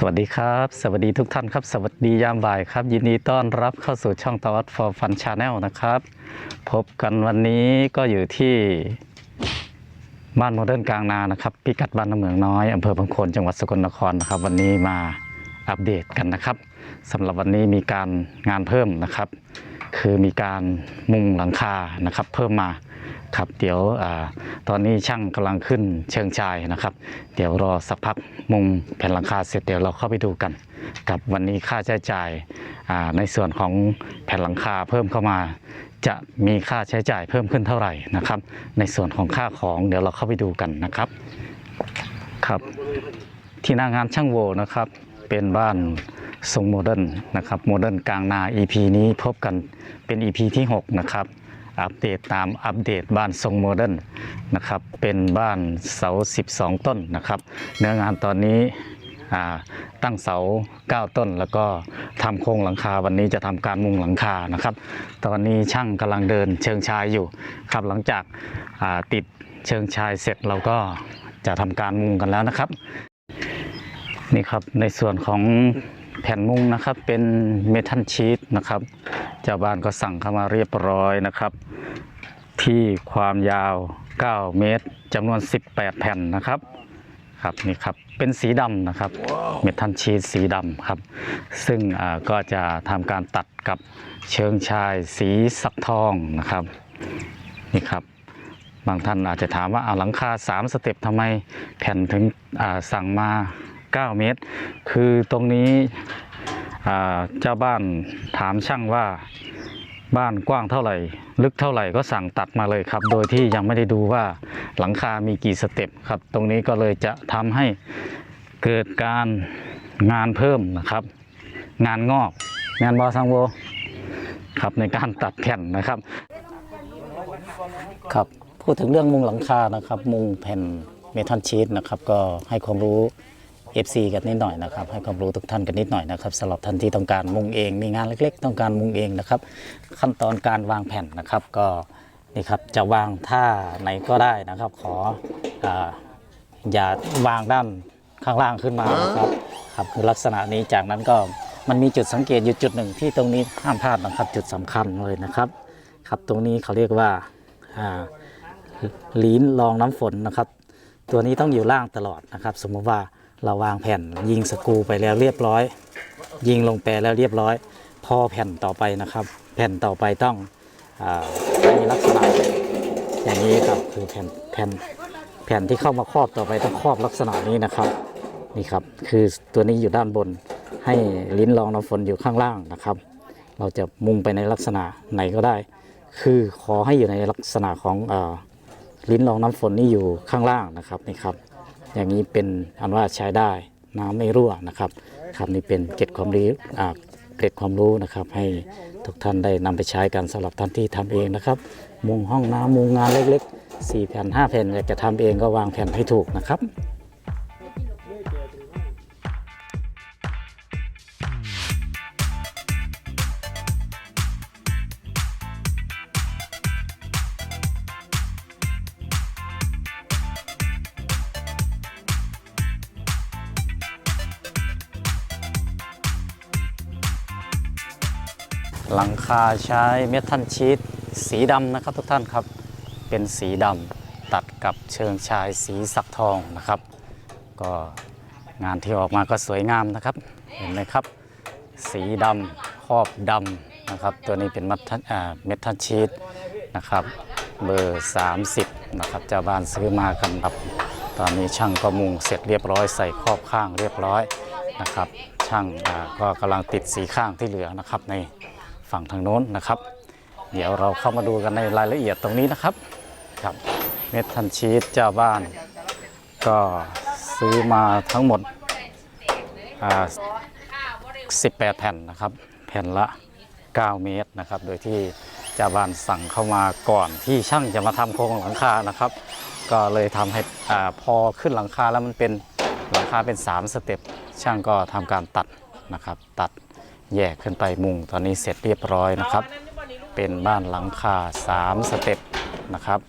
สวัสดีครับ สวัสดีทุกท่านครับ สวัสดียามบ่ายครับ ยินดีต้อนรับเข้าสู่ช่องตวัด for fun channel นะครับ พบกันวันนี้ก็อยู่ที่บ้านโมเดิร์นกลางนานะครับ พิกัดบ้านน้ำเหมืองน้อยอำเภอบางโคนจังหวัดสกลนครนะครับ วันนี้มาอัปเดตกันนะครับสำหรับวันนี้มีการงานเพิ่มนะครับ คือมีการมุงหลังคานะครับ เพิ่มมา ครับเดี๋ยวอตอนนี้ช่างกำลังขึ้นเชิงชายนะครับ เดี๋ยวรอสักพักมุงแผ่นหลังคาเสร็จเดี๋ยวเราเข้าไปดูกันกับวันนี้ค่าใช้จ่ายในส่วนของแผ่นหลังคาเพิ่มเข้ามา จะมีค่าใช้จ่ายเพิ่มขึ้นเท่าไหร่นะครับ ในส่วนของค่าของเดี๋ยวเราเข้าไปดูกันนะครับครับที่หน้างานช่างโวนะครับ เป็นบ้านทรงโมเดิร์นนะครับโมเดิร์นกลางนา EP นี้พบกันเป็น EP ที่ 6 นะครับ อัปเดตตามอัปเดตบ้านทรงโมเดิร์นนะครับเป็นบ้านเสา 12 ต้นนะครับเนื้องานตอนนี้ตั้งเสา 9 ต้น แล้วก็ทำโครงหลังคาวันนี้จะทำการมุงหลังคานะครับ ตอนนี้ช่างกำลังเดินเชิงชายอยู่ครับหลังจากาติดเชิงชายเสร็จเราก็จะทำการมุงกันแล้วนะครับนี่ครับในส่วนของแผ่นมุงนะครับเป็นเมทัลชีตนะครับ เจ้าบ้านก็สั่งเข้ามาเรียบร้อยนะครับ ที่ความยาว 9 เมตรจำนวน 18 แผ่นนะครับครับนี่ครับเป็นสีดำนะครับ เมทัลชีตสีดำครับ ซึ่งอ่าก็จะทำการตัดกับเชิงชายสีสักทองนะครับนี่ครับ บางท่านอาจจะถามว่าเอาหลังคา 3 สเต็ปทำไมแผ่นถึงอ่าสั่งมา 9 เมตร คือตรงนี้ เจ้าบ้านถามช่างว่าบ้านกว้างเท่าไหร่ ลึกเท่าไหร่ก็สั่งตัดมาเลยครับ โดยที่ยังไม่ได้ดูว่าหลังคามีกี่สเต็ปครับ ตรงนี้ก็เลยจะทำให้เกิดการงานเพิ่มนะครับ งานงอกงานบอสังโวครับในการตัดแผ่นนะครับ ครับพูดถึงเรื่องมุงหลังคานะครับ มุงแผ่นเมทัลชีตนะครับ ก็ให้ความรู้ FC กันนิดหน่อยนะครับ ให้ความรู้ทุกท่านกันนิดหน่อยนะครับสำหรับท่านที่ต้องการมุงเองมีงานเล็ก ๆ ต้องการมุงเองนะครับ ขั้นตอนการวางแผ่นนะครับ ก็นี่ครับจะวางท่าไหนก็ได้นะครับ ขออาอย่าวางด้านข้างล่างขึ้นมานะครับครับคือลักษณะนี้จากนั้นก็มันมีจุดสังเกตอยู่จุดหนึ่งที่ตรงนี้ห้ามพลาดนะครับ จุดสำคัญเลยนะครับ ครับตรงนี้เขาเรียกว่าอ่าลิ้นรองน้ำฝนนะครับ ตัวนี้ต้องอยู่ล่างตลอดนะครับ สมมติว่า เราวางแผ่นยิงสกูไปแล้วเรียบร้อย ยิงลงแปรแล้วเรียบร้อย พอแผ่นต่อไปนะครับ แผ่นต่อไปต้องอมีลักษณะอย่างนี้ครับคือแผ่นแผ่นแผ่นที่เข้ามาครอบต่อไปต้องครอบลักษณะนี้นะครับนี่ครับ คือตัวนี้อยู่ด้านบน ให้ลิ้นรองน้ำฝนอยู่ข้างล่างนะครับ เราจะมุงไปในลักษณะไหนก็ได้ คือขอให้อยู่ในลักษณะของออลิ้นรองน้ำฝนนี่อยู่ข้างล่างนะครับนี่ครับ อย่างนี้เป็นอันว่าใช้ได้น้ำไม่รั่วนะครับครับนี่เป็นเกร็ดความรู้เกร็ดความรู้นะครับ ให้ทุกท่านได้นำไปใช้กันสำหรับท่านที่ทำเองนะครับ มุงห้องน้ำมุงงานเล็กๆ4แผ่น5แผ่นอยากจะทำเองก็วางแผ่นให้ถูกนะครับ หลังคาใช้เมทัลชีตสีดำนะครับทุกท่านครับ เป็นสีดำตัดกับเชิงชายสีสักทองนะครับ ก็งานที่ออกมาก็สวยงามนะครับ เห็นไหมครับ สีดำครอบดำนะครับ ตัวนี้เป็นมัทเมทัลชีตนะครับ เบอร์ 30 นะครับเจ้าบ้านซื้อมากันครับ ตอนนี้ช่างก็มุงเสร็จเรียบร้อยใส่ครอบข้างเรียบร้อยนะครับ ช่างก็กำลังติดสีข้างที่เหลือนะครับใน ฝั่งทางโน้นนะครับ เดี๋ยวเราเข้ามาดูกันในรายละเอียดตรงนี้นะครับครับเมทัลชีตเจ้าบ้าน ก็ซื้อมาทั้งหมดอ่า18 แผ่นนะครับ แผ่นละ 9 เมตรนะครับ โดยที่เจ้าบ้านสั่งเข้ามาก่อนที่ช่างจะมาทำโครงหลังคานะครับ ก็เลยทำให้อาพอขึ้นหลังคาแล้วมันเป็นหลังคาเป็น 3 สเต็ปช่างก็ทำการตัดนะครับตัด แยกขึ้นไปมุงตอนนี้เสร็จเรียบร้อยนะครับ เป็นบ้านหลังคา3สเต็ปนะครับ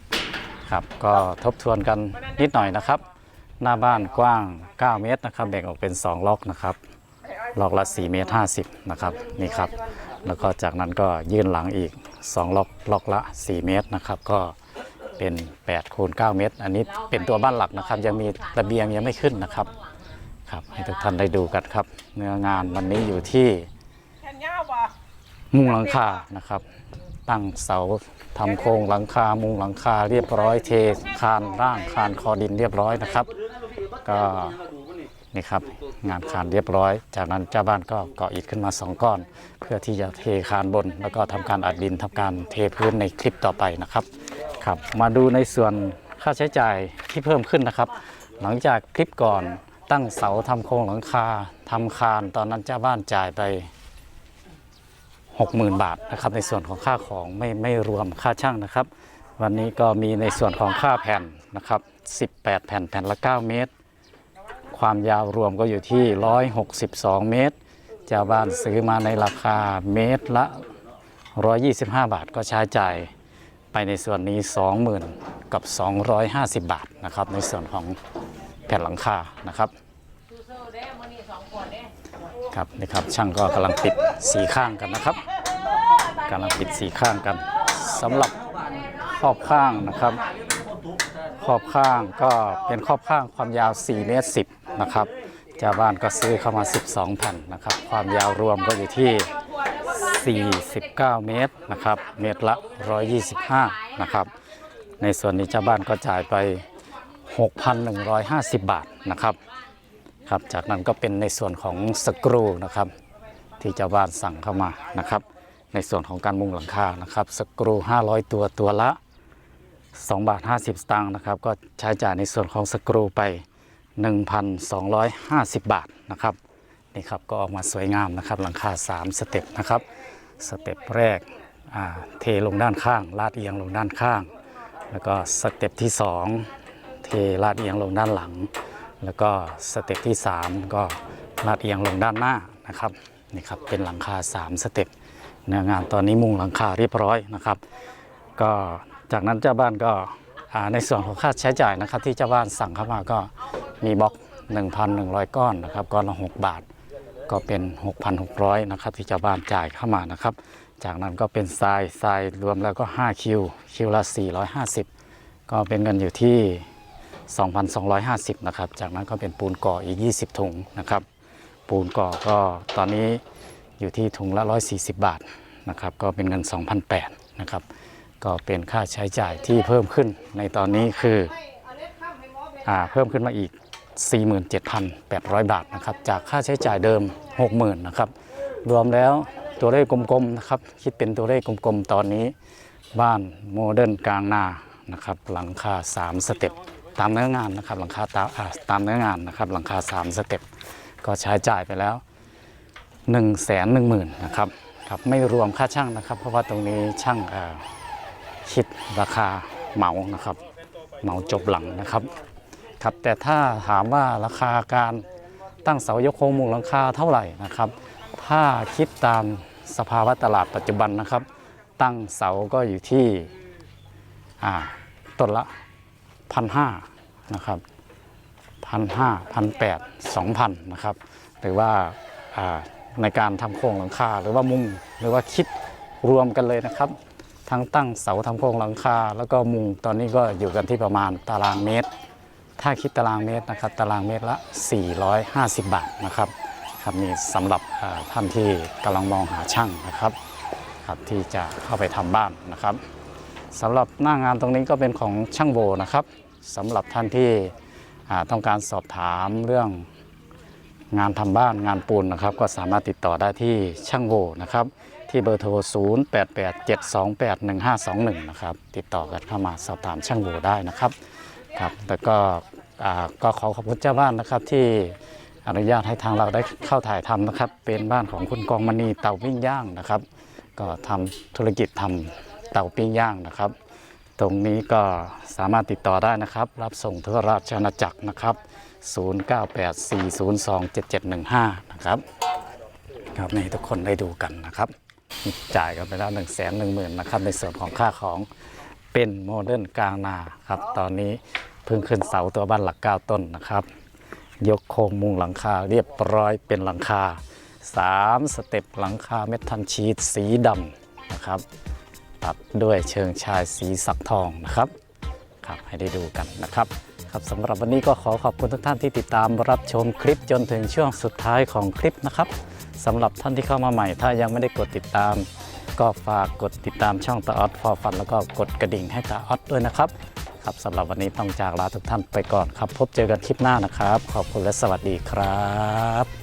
ครับ ก็ทบทวนกันนิดหน่อยนะครับ หน้าบ้านกว้าง 9 เมตรนะครับ แบ่งออกเป็น 2 ล็อกนะครับ ล็อกละ 4 เมตร 50 นะครับ นี่ครับ แล้วก็จากนั้นก็ยื่นหลังอีก 2 ล็อก ล็อกละ 4 เมตรนะครับ ก็เป็น8คูณ9เมตร อันนี้เป็นตัวบ้านหลักนะครับ ยังมีระเบียงยังไม่ขึ้นนะครับ ครับ ให้ทุกท่านได้ดูกันครับ เนื้องานวันนี้อยู่ที่ มุงหลังคานะครับ ตั้งเสาทำโครงหลังคามุงหลังคาเรียบร้อยเทคานร่างคานคอดินเรียบร้อยนะครับ ก็นี่ครับงานคานเรียบร้อย จากนั้นเจ้าบ้านก็ก่ออิฐขึ้นมาสองก้อน เพื่อที่จะเทคานบน แล้วก็ทำการอัดดินทำการเทพื้นในคลิปต่อไปนะครับครับ มาดูในส่วนค่าใช้จ่ายที่เพิ่มขึ้นนะครับ หลังจากคลิปก่อนตั้งเสาทำโครงหลังคาทำคานตอนนั้นเจ้าบ้านจ่ายไป 60,000 บาทนะครับในส่วนของค่าของไม่ไม่รวมค่าช่างนะครับ วันนี้ก็มีในส่วนของค่าแผ่นนะครับ 18 แผ่นแผ่นละ 9 เมตร ความยาวรวมก็อยู่ที่ 162 เมตรเจ้าบ้านซื้อมาในราคาเมตรละ 125 บาทก็ใช้จ่ายไปในส่วนนี้ 20,000 กับ 250 บาทนะครับในส่วนของแผ่นหลังคานะครับ สู้ๆเด้มื้อนี้สองขวดเด้ ครับนี่ครับช่างก็กำลังปิดสีข้างกันนะครับกำลังปิดสีข้างกันสำหรับขอบข้างนะครับ ขอบข้างก็เป็นขอบข้างความยาว4เมตร10นะครับเจ้าบ้านก็ซื้อเข้ามา 12แผ่นนะครับ ความยาวรวมก็อยู่ที่ 49 เมตรนะครับ เมตรละ 125 นะครับ ในส่วนนี้เจ้าบ้านก็จ่ายไป 6,150 บาทนะครับ ครับจากนั้นก็เป็นในส่วนของสกรูนะครับ ที่เจ้าบ้านสั่งเข้ามานะครับ ในส่วนของการมุงหลังคานะครับ สกรู 500 ตัวตัวละ 2 บาท 50 สตางค์นะครับ ก็ใช้จ่ายในส่วนของสกรูไป 1,250 บาทนะครับนี่ครับก็ออกมาสวยงามนะครับหลังคา 3 สเต็ปนะครับสเต็ปแรกเทลงด้านข้าง ลาดเอียงลงด้านข้าง แล้วก็สเต็ปที่ 2 เทลาดเอียงลงด้านหลัง แล้วก็สเต็ปที่ 3 ก็ลาดเอียงลงด้านหน้านะครับนี่ครับเป็นหลังคา 3 สเต็ปเนื้องานตอนนี้มุงหลังคาเรียบร้อยนะครับ ก็จากนั้นเจ้าบ้านก็ในส่วนของค่าใช้จ่ายนะครับ ที่เจ้าบ้านสั่งเข้ามาก็มีบล็อก 1,100 ก้อนนะครับก้อนละ6บาท ก็เป็น 6,600นะครับที่เจ้าบ้านจ่ายเข้ามานะครับ จากนั้นก็เป็นทรายทรายรวมแล้วก็5คิวคิวละ450 ก็เป็นเงินอยู่ที่ 2,250 นะครับ จากนั้นก็เป็นปูนก่ออีก 20 ถุงนะครับ ปูนก่อก็ตอนนี้อยู่ที่ถุงละ 140 บาทนะครับ ก็เป็นเงิน 2,008นะครับ ก็เป็นค่าใช้จ่ายที่เพิ่มขึ้นในตอนนี้คืออเพิ่มขึ้นมาอีก 47,800 บาทนะครับ จากค่าใช้จ่ายเดิม 60,000นะครับ รวมแล้วตัวเลขกลมๆนะครับ คิดเป็นตัวเลขกลมๆ ตอนนี้ บ้านโมเดิร์นกลางนานะครับ หลังคา 3 สเต็ป ตามเนื้องานนะครับหลังคาตามตามเนื้องานนะครับหลังคา3สเต็ปก็ใช้จ่ายไปแล้ว 1 1 0 0 0 0นะครับครับไม่รวมค่าช่างนะครับ เพราะว่าตรงนี้ช่างคิดราคาเหมานะครับเหมาจบหลังนะครับครับแต่ถ้าถามว่าราคาการตั้งเสายกโครงมุงหลังคาเท่าไหร่นะครับ ถ้าคิดตามสภาวะตลาดปัจจุบันนะครับ ตั้งเสาก็อยู่ที่อ่าต้นละ พันห้านะครับพันห้าพันแปดสองพันนะครับหรือว่าในการทำโครงหลังคาหรือว่ามุงหรือว่าคิดรวมกันเลยนะครับ ทั้งตั้งเสาทำโครงหลังคา แล้วก็มุงตอนนี้ก็อยู่กันที่ประมาณตารางเมตร ถ้าคิดตารางเมตรนะครับตารางเมตรละ 450 บาทนะครับครับนี่สำหรับท่านที่กำลังมองหาช่างนะครับครับที่จะเข้าไปทำบ้านนะครับ สำหรับหน้างานตรงนี้ก็เป็นของช่างโบนะครับสำหรับท่านที่ต้องการสอบถามเรื่องงานทำบ้านงานปูนนะครับ ก็สามารถติดต่อได้ที่ช่างโบนะครับ ที่เบอร์โทร 0887281521 นะครับ ติดต่อกันเข้ามาสอบถามช่างโบได้นะครับครับแล้วก็ก็ขอขอบคุณเจ้าบ้านนะครับที่อนุญาตให้ทางเราได้เข้าถ่ายทำนะครับ เป็นบ้านของคุณกองมณีเตาปิ้งย่างนะครับ ก็ทำธุรกิจทำ เตาปิ้งย่างนะครับ ตรงนี้ก็สามารถติดต่อได้นะครับ รับส่งทั่วราชอาณาจักรนะครับ 0984027715 นะครับครับนี่ทุกคนได้ดูกันนะครับจ่ายกันไปแล้ว1นึ่งแสนหนึ่งหมื่นนะครับ ในส่วนของค่าของเป็นโมเดิร์นกลางนาครับ ตอนนี้เพิ่งขึ้นเสาตัวบ้านหลักเก้าต้นนะครับ ยกโครงมุงหลังคาเรียบร้อยเป็นหลังคา 3 สเต็ปหลังคาเมทันชีตสีดำนะครับ ตัดด้วยเชิงชายสีสักทองนะครับครับให้ได้ดูกันนะครับครับสำหรับวันนี้ก็ขอขอบคุณทุกท่านที่ติดตามรับชมคลิปจนถึงช่วงสุดท้ายของคลิปนะครับสำหรับท่านที่เข้ามาใหม่ ถ้ายังไม่ได้กดติดตาม ก็ฝากกดติดตามช่องตาออดฟอร์ฟันแล้วก็กดกระดิ่งให้ตาออดด้วยนะครับครับสำหรับวันนี้ต้องจากลาทุกท่านไปก่อนครับ พบเจอกันคลิปหน้านะครับ ขอบคุณและสวัสดีครับ